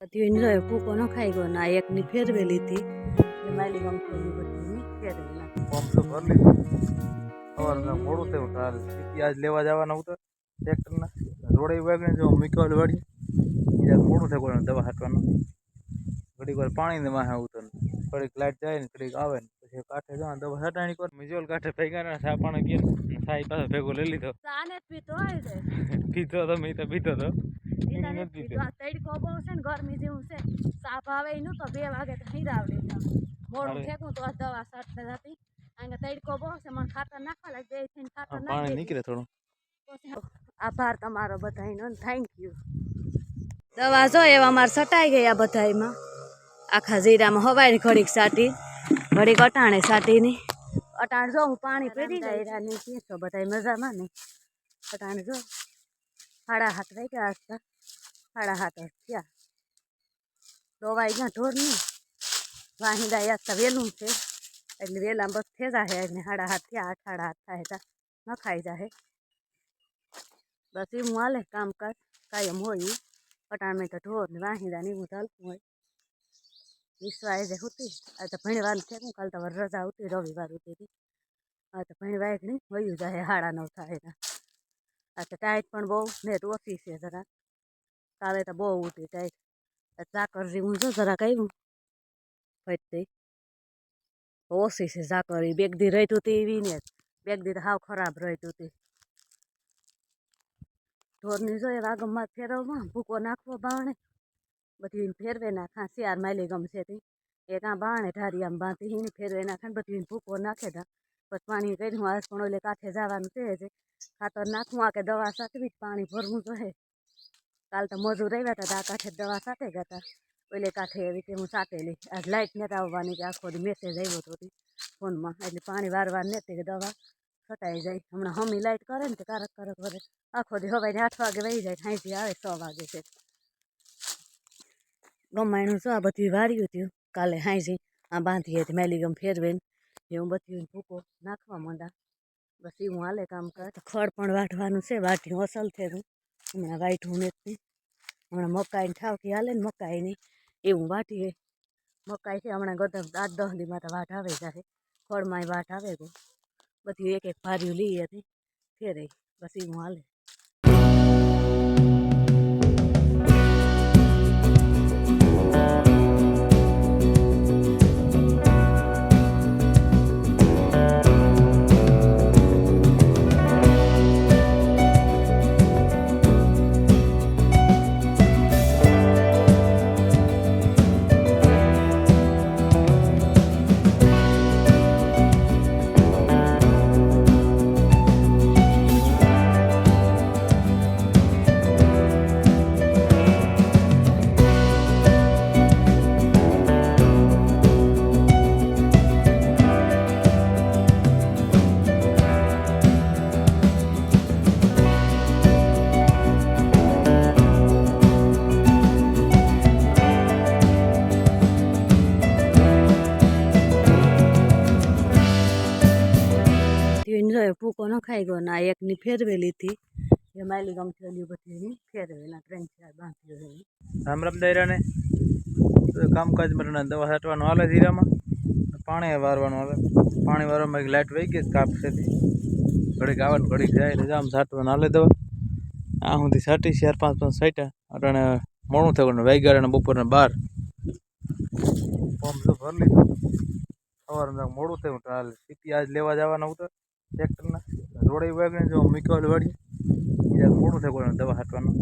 પછી એની જોડે ન ખાઈ ગયો ના એકની ફેરવેલી હતી માલી ગમતી બધી ફેરવેલા તો સવારના મોડું થયું સીટી આજ લેવા જવાના હતા ટ્રેક્ટરના. રોડે વાગીને જો મૂકવા વાળી યાર મોડું થયું કોઈને દવા હાટવાનું ઘડીક વાર પાણીને માહે ઉતર. થોડીક લાઈટ જાય ને થોડીક આવે ને પછી કાંઠે જવાનું દવા હટાણી કર મિજોલ કાંઠે ભેગા ને સા પાણી પીએ સાઈ પાસે ભેગો લઈ લીધો. પીતો તો મેં તો પીતો તો. ને આ તડકો બહુ છે ને ગરમી જેવું છે સાપ આવે એનું તો બે વાગે તો હીરાવડી મોડું ફેંકું તો આ દવા સાટને જતી અહીંયા તડકો બહુ છે મને ખાતર નાખવા લાગે બે થઈને ખાતર નાખી પાણી. નીકળે થોડું. આભાર તમારો બધાનો થેન્ક યુ દવા જો એવા મારે સટાઈ ગયા બધાયમાં. આખા જીરામાં હવાઈ ઘડીક સાટી ઘડીક અટાણે સાટીની. અટાણ જો હું પાણી પીરી ગઈ છીએ છો બધા મજામાં ને? અટાણ જો સાડા હાથ રહી ગયા હતા. સાડા જ થયા. દવાઈ ગયા ઢોરની. વાહિંદા યાદ વહેલું છે. એટલે વહેલા બસ થઈ છે એટલે સાડા હાથ થયા, આઠ સાડા હાથ થાય તા ન ખાઈ જાય બસ એવું હાલે કામકાજ, કાયમ હોય પટાણ તો ઢોર ને વાહિંદા ને એવું ચાલતું હોય. વિશ્વાએ જે હતી. આ તો ભણવાનું છે હું, કાલ તો વર રજા હતી રવિવાર હતી. આ તો ભણવા એક નહીં, વયું જાય હાડા નવ થાય આ તો ટાઈટ પણ બહુ, નેટ ઓછી છે જરા. કાલે તો બહુ ઉઠી જાય. આ ચાકર જેવું જો જરા કહ્યું ફટતી. ઓછી છે ઝાકર બેગ દી રહેતું હતી એવી ને. બેગ દી તો હાવ ખરાબ રહેતું હતી ઢોરની જોઈએ વાગમમાં ફેરવવા ભૂકો નાખવો બાણે. બધી ફેરવે નાખા શિયાર માલી ગમશે તે. એ કાં બાણે ઢારી આમ બાંધી એને ફેરવે નાખે ને બધી ભૂકો નાખે તા. પછી પાણી હું આજ પણ ઓલે કાંઠે જવાનું છે. જ ખાતર નાખવું આ કે દવા સાચવી પાણી ભરવું જોઈએ કાલ તો મજૂર આવ્યા હતા આ કાંઠે દવા સાથે ગયા હતા ઓલે કાંઠે એવી કે હું સાટેલી આજ લાઇટ નથી આવવાની કે આખો મેસેજ આવ્યો હતો ફોનમાં. એટલે પાણી વાર વાર નથી કે દવા છટાઈ જાય. હમણાં હમી લાઇટ કરે ને તે કારક કારક વરે. આખો દી હવાઈને આઠ વાગે વહી જાય સાંજથી આવે છ વાગે છે. ગમાયણું શું આ બધું વાર્યું હતું કાલે હાંજી આ બાંધી હતી મેલી ગમ ફેરવેન એવું બધું ભૂકો નાખવા માંડા. બસ એવું હાલે કામ કરે. ખડ પણ વાઢવાનું છે વાઢ્યું અસલ થયું હમણાં વાઢવું નથી હમણાં મકાઈને ઠાવકી હાલે ને મકાઈ નહીં એવું વાટીએ. મકાઈ છે હમણાં ગત આઠ દસ દીમાં તો વાટ આવે જાય ખોળમાં વાટ આવે ગયો બધી એક એક ભાર્યું લઈ હતી. ફેરે બસ એવું હાલે. એને જો ભૂકો ન ખાઈ ગયો ના એકની ફેરવેલી હતી એ માલી ગમતી ઓલી બધી ફેરવેલા ત્રણ ચાર બાંધી રામ રામ દાયરાને. કામકાજ માટે દવા છાંટવાનું હાલે જીરામાં પાણી વારવાનું હાલે. પાણી વારવામાં એક લાઇટ વહી ગઈ કાપશે ઘડીક આવે ને ઘડીક જાય એટલે આમ છાંટવાનું હાલે દવા. આ સુધી છાંટી ચાર પાંચ પાંચ છાંટ્યા. અટાણે મોડું થયું ને અને ને બપોરના બાર. ફોર્મ ભરી લીધું. મોડું થયું હાલ. સીટી આજ લેવા જવાના હતા ટ્રેક્ટરના. રોડે વાગીને જો મૂકવા વાળી બીજા મોડું થયું કોઈને દવા છાંટવાનું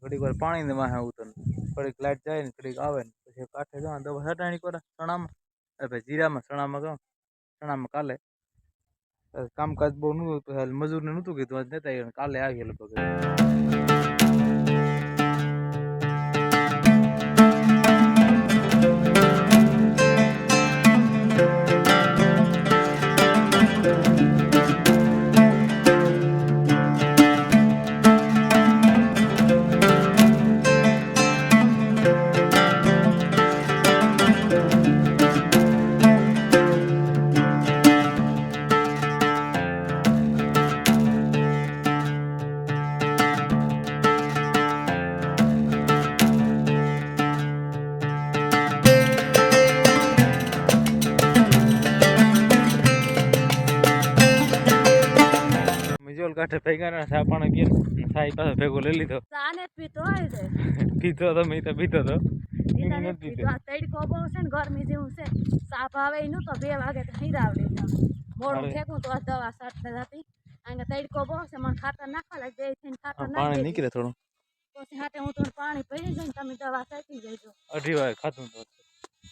ઘડીક વાર પાણીને વાહે ઉતર ઘડીક લાઇટ જાય ને, ઘડીક આવે ને, પછી કાંઠે જવા દવા હટાણી કરે, ચણામાં. અરે ભાઈ, જીરામાં, ચણામાં ગયો ચણામાં કાલે. કામકાજ બહુ નહોતું મજૂરને નહોતું કીધું, આજ નતા. કાલે આવીએ લગભગ. કાંઠે ભેગા ના ચા પણ પીએ સાહેબ પાસે ભેગો લઈ લીધો. જ પીતો પીધો તો મેં તો પીતો તો. એને તડકો બહુ છે ને ગરમી જેવું છે. સાપ આવે નહોતો બે વાગે તો હીરાવડે મોડું ફેંકું તો દવા સાટતા જતી કારણ કે તડકો બહુ છે મને ખાતર નાખવા લાગે બે થઈને ખાતર પાણી નીકળે થોડું. પછી હાથે હું થોડું પાણી ભરી જઈને તમે દવા સાટી જઈજો અઢી વાગે ખાતું તો.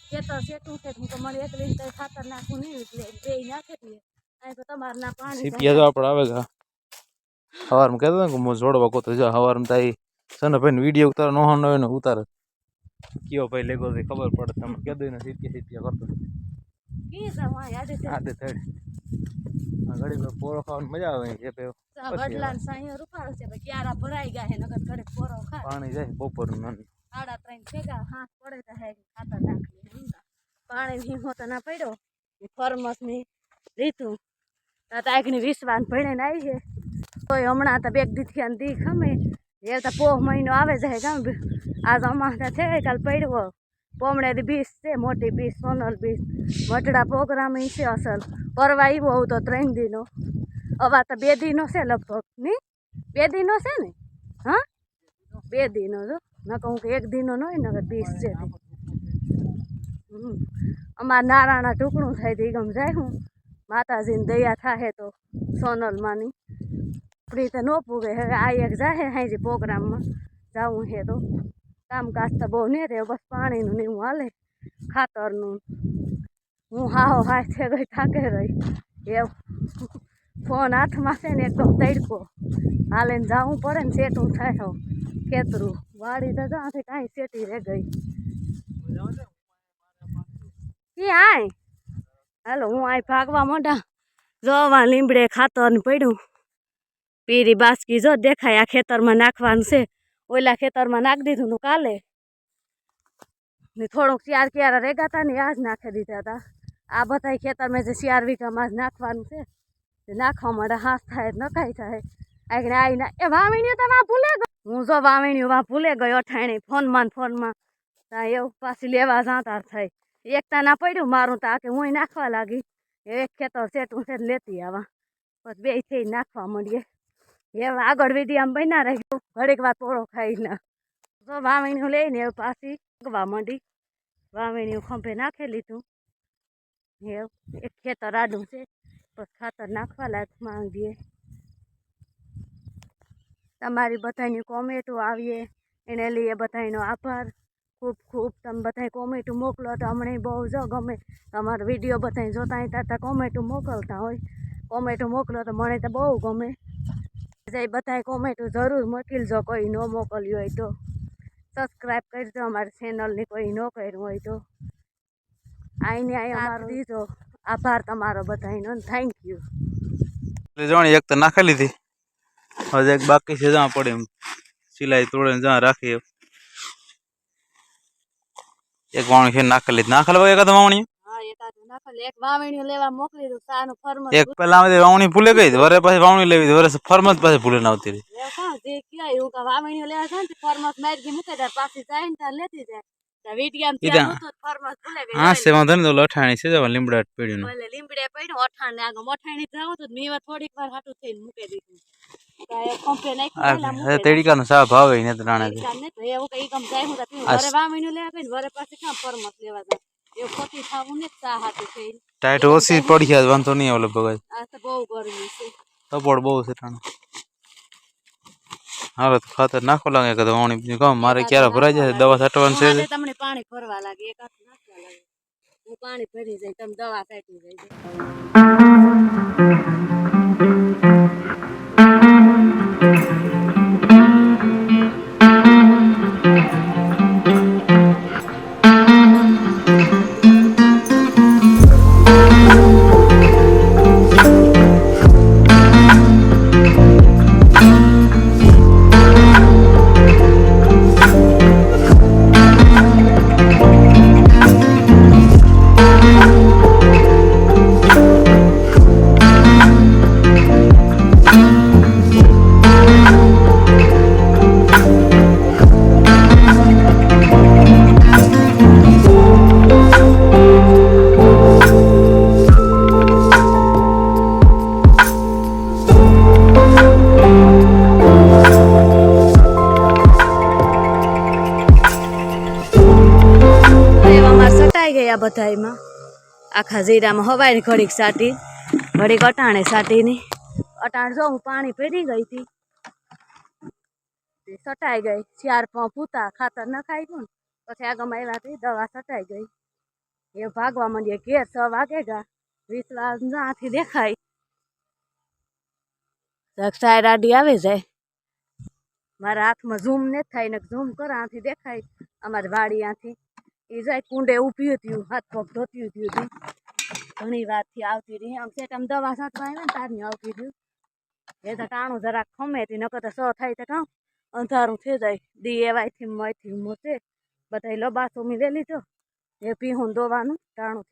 ખેતર શેતું છે હું તો મને એક લીટર ખાતર નાખું નહીં એટલે બે નાખે એટલે તો તમારે ના પાણી સીપિયા તો આપણે આવે સવારમાં કહેતો ને કે હું જોડવા કોતો જો સવારમાં તાઈ સને ભાઈ વીડિયો ઉતારો નો હોય ને ઉતારે. કયો ભાઈ લેગો તે ખબર પડે તમે કહેતો ને સીપિયા સીપિયા કરતો છે છે. આદે થઈ આ ઘડી પર ખાવાની મજા આવે છે છે ખા પાણી જાય બપોરનું નાનું. ત્રણ ભેગા હાથ પડે હે ખાતર નાખી પાણી ભીમો તો ના પડ્યો ફરમસની રીતું. તાકની વિશ્વાન ભણીને આવી છે. તોય હમણાં તો બેગ દીથી અને દી ખમે. એ તો પોહ મહિનો આવે જાય ગામ. આજ અમારે છે કાલ પડ્યો. પોમણેરી બીસ છે, મોટી બીસ સોનલ બીસ મટડા પ્રોગ્રામ છે અસલ. પરવા આવ્યો હોઉં તો ત્રણ દિનો. હવા તો બે દિનો છે લગભગ. નહીં બે દિનો છે ને? હા? બે દિનો જો. ન કહું કે એક દિનો ન હોય ને બીસ છે અમારે નારાયણા ટુકડું થાય તે ગમ. જાય હું. માતાજીની દયા થાય તો સોનલમાંની. આપણી તો ન પૂગે. હવે આ એક જાહે હાજી પ્રોગ્રામમાં. જવું હે તો. કામકાજ તો બહુ નહીં રહે બસ પાણીનું ને એવું હાલે. ખાતરનું. હું હાહો હાથે ગઈ થાકે રહી. એવું. ફોન હાથમાં છે ને એકદમ તડકો. હાલે ને જવું પડે ને સેટું થાય હો. ખેતરું. વાડી તો ત્યાંથી કાંઈ સેટી રહે ગઈ. ઈ આય. હાલો, હું આય ભાગવા મોઢા જોવા લીમડે ખાતર પડ્યું. પીરી બાસકી જો દેખાય આ ખેતરમાં નાખવાનું છે, ઓલા ખેતરમાં નાખી દીધું તું કાલે. ને થોડુંક ચાર ક્યારા રેગા હતા ને આ જ નાખી દીધા હતા આ બધા ખેતરમાં જે ચાર વીઘામાં જ નાખવાનું છે નાખવા માટે હાથ થાય નખાય થાય. આગળ આવીને એ વાવણીઓ તો વાં ભૂલે ગયો. હું જો વાવણીઓ વાં ભૂલે ગયો અઠાણી, ફોનમાં ફોનમાં. ત્યાં એવું પાછી લેવા જાતા થાય. એકતા ના પડ્યું મારું તો કે હું નાખવા લાગી. એક ખેતર સેટું છે લેતી આવા. પછી બે થઈ નાખવા માંડીએ. એવા આગળ વિધિ આમ બન્યા રહ્યું ઘડીક વાર પોળો ખાઈને. તો વાવણીઓ લઈને પાછી ઉગવા માંડી. વાવણીઓ ખંભે નાખી લીધું. એવું એક ખેતર આડું છે. પછી ખાતર નાખવા લાયક માંગીએ. તમારી બધાની કોમેન્ટો આવીએ. એને લઈએ બધાનો આભાર. ખૂબ ખૂબ તમે બધા કોમેન્ટો મોકલો તો અમને બહુ જ ગમે. તમારો વીડિયો બધા જોતા હતા કોમેન્ટો મોકલતા હોય. કોમેન્ટો મોકલો તો મને તો બહુ ગમે. જે બધાએ કોમેન્ટો જરૂર મોકલજો કોઈ ન મોકલ્યું હોય તો. સબસ્ક્રાઈબ કરજો અમારી ચેનલને કોઈ ન કર્યું હોય તો. આઈને અહીં અમારો દીધો આભાર તમારો બધાનો થેન્ક યુ એટલે જોણી એક તો નાખી લીધી. હજી એક બાકી છે જ્યાં પડે એમ. સિલાઈ તોડે ને જ્યાં રાખી એક વાવણી છે નાખી લીધી. નાખેલ હોય એકાદ વાવણી એક વાવણીઓ લેવા મોકલી દઉં સાનું ફરમસ એક પેલા વાવણી ભૂલે ગઈ વરે પાછી વાવણી લેવી. વરે ફરમ જ પાછી ભૂલે ના આવતી ને? હા છે વાંધો નહીં તો લઠાણી છે જવા લીમડા પીડ્યું લીમડે પડ્યું અઠાણ આગળ મઠાણી જાવ તો મેં થોડીક વાર હાટું થઈને મૂકી દીધું. તો એ પંપે નાખ્યું પહેલા મૂકી દીધું. ભાવે ને રાણે પૈસા ને તો એવું કઈ ગમ જાય હું વરે લેવા પાછી કામ ફરમસ લેવા જાય? એવું ખોટી થાવું ને ચા હાટું થઈ ટાઈટ ઓછી પડી ગયા વાંધો નહીં ઓલો બગાય આ તો બહુ ગરમી છે. સપોર્ટ બહુ છે ટાણે હવે તો ખાતર નાખો લાગે કે વાવણી બીજું કામ? મારે ક્યારે ભરાઈ જાય દવા છાંટવાની છે? તમને પાણી ભરવા લાગે એક હાથ નાખવા લાગે. હું પાણી ભરી જાય તમે દવા કાઢી જાય. બધાયમાં. આખા જીરામાં હવાઈ ઘડીક સાટી, ઘડીક અટાણે સાટીની. અટાણ જો હું પાણી પીરી ગઈ હતી. સટાઈ ગઈ. ચાર પાંચ પૂતા ખાતર નખાઈ ગયું પછી આગળમાં હતી દવા સટાઈ ગઈ. એ ભાગવા માંડીએ ઘેર છ વાગે ગા. વિસલા નાથી દેખાય. સાયર આડી આવી જાય. મારા હાથમાં ઝૂમ ને થાય ને ઝૂમ કરો, આથી દેખાય. અમારી વાડી આથી. એ જાય કુંડે ઊભી હતી, હાથ પગ ધોતી હતી હતી ઘણી વાતથી આવતી રહી. આમ સેટ આમ દવા આવ્યા ને તારની આવતી રહ્યું એ તો ટાણું જરાક ખમે હતી, નકર તો સો થાય તો કાં? અંધારું થઈ જાય. દી એવાયથી મયથી મોતે બધા લબાસો મી લે લીધો એ પીહું દોવાનું, ટાણું